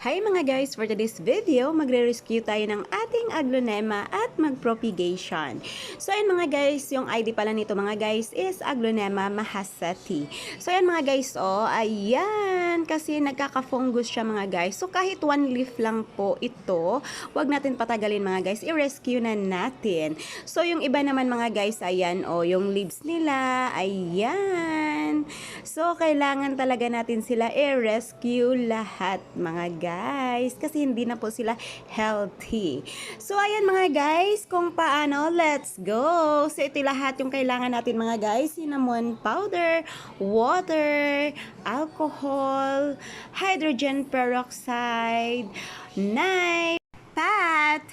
Hi mga guys! For today's video, magre-rescue tayo ng ating aglonema at magpropagation. So ayan mga guys, yung ID pala nito mga guys is aglonema mahasati. So ayan mga guys, oh, ayan, kasi nagkaka-fungus siya mga guys. So kahit one leaf lang po ito, wag natin patagalin mga guys, i-rescue na natin. So yung iba naman mga guys, ayan, oh, yung leaves nila, ayan. So kailangan talaga natin sila i-rescue lahat mga guys kasi hindi na po sila healthy. So ayan mga guys, kung paano, let's go. So ito lahat yung kailangan natin mga guys, cinnamon powder, water, alcohol, hydrogen peroxide, knife, fat,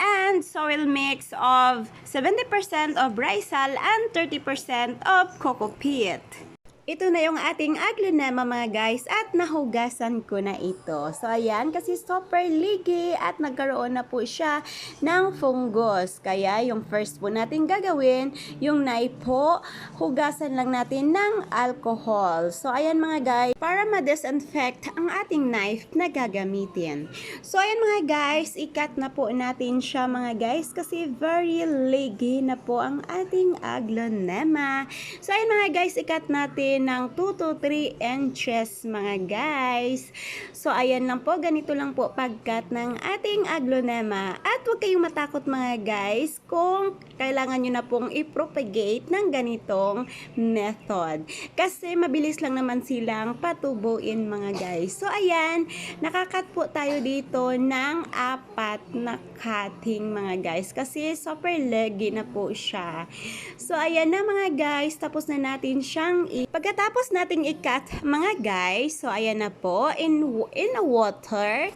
and soil mix of 70% of risal and 30% of coco peat. Ito na yung ating aglonema mga guys at nahugasan ko na ito. So ayan kasi super ligi at nagkaroon na po siya ng fungus. Kaya yung first po natin gagawin, yung knife po, hugasan lang natin ng alcohol. So ayan mga guys, para ma-disinfect ang ating knife na gagamitin. So ayan mga guys, ikat na po natin siya mga guys kasi very ligi na po ang ating aglonema. So ayan mga guys, ikat natin ng 2 to 3 inches mga guys. So ayan lang po, ganito lang po pagkat ng ating aglonema. At huwag kayong matakot mga guys kung kailangan nyo na pong i-propagate ng ganitong method. Kasi mabilis lang naman silang patubuin mga guys. So ayan, nakakat po tayo dito ng apat na cutting mga guys. Kasi super leggy na po siya. So ayan na mga guys, tapos na natin siyang i- Pagkatapos nating i-cut mga guys, so ayan na po, in, in water,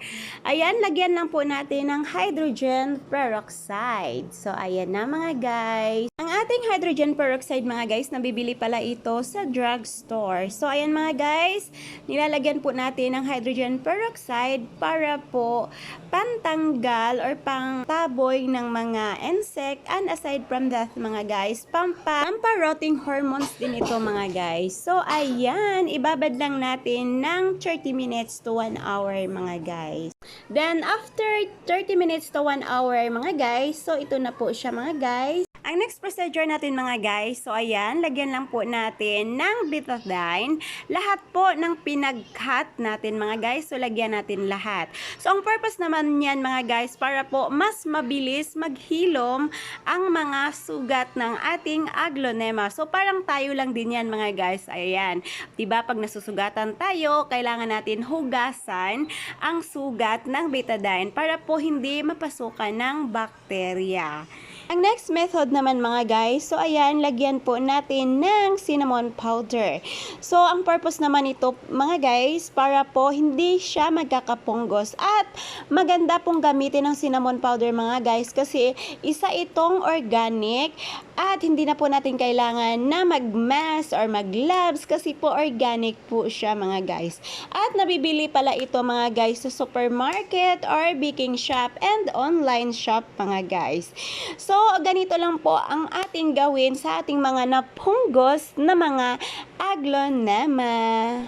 ayan, lagyan lang po natin ng hydrogen peroxide. So ayan na mga guys. Ang ating hydrogen peroxide mga guys, nabibili pala ito sa drugstore. So ayan mga guys, nilalagyan po natin ng hydrogen peroxide para po pantanggal or pangtaboy ng mga insect and aside from that mga guys, pampa, pampa-rotting hormones din ito mga guys. So ayan, ibabad lang natin ng 30 minutes to 1 hour mga guys. Then after 30 minutes to 1 hour mga guys, so ito na po siya mga guys. Ang next procedure natin mga guys, so ayan, lagyan lang po natin ng betadine. Lahat po ng pinag-cut natin mga guys, so lagyan natin lahat. So ang purpose naman niyan mga guys, para po mas mabilis maghilom ang mga sugat ng ating aglonema. So parang tayo lang din yan mga guys, ayan. Diba pag nasusugatan tayo, kailangan natin hugasan ang sugat ng betadine para po hindi mapasukan ng bakterya. Ang next method naman mga guys, so ayan, lagyan po natin ng cinnamon powder. So, ang purpose naman ito mga guys, para po hindi siya magkakapunggos. At maganda pong gamitin ng cinnamon powder mga guys kasi isa itong organic at hindi na po natin kailangan na mag-mask or mag-gloves kasi po organic po siya mga guys. At nabibili pala ito mga guys sa supermarket or baking shop and online shop mga guys. So, ganito lang po ang ating gawin sa ating mga napunggos na mga aglonema.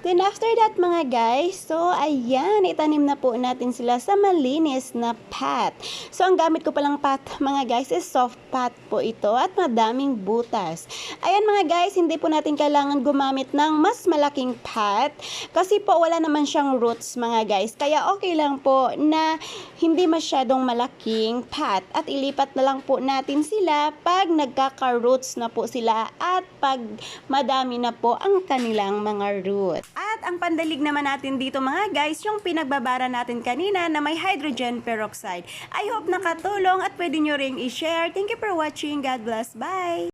Then after that mga guys, so ayan, itanim na po natin sila sa malinis na pot. So ang gamit ko palang pot mga guys is soft pot po ito at madaming butas. Ayan mga guys, hindi po natin kailangan gumamit ng mas malaking pot kasi po wala naman siyang roots mga guys. Kaya okay lang po na hindi masyadong malaking pot at ilipat na lang po natin sila pag nagkaka-roots na po sila at pag madami na po ang kanilang mga roots. At ang pandalig naman natin dito mga guys, yung pinagbabara natin kanina na may hydrogen peroxide. I hope nakatulong at pwede nyo ring i-share. Thank you for watching. God bless. Bye!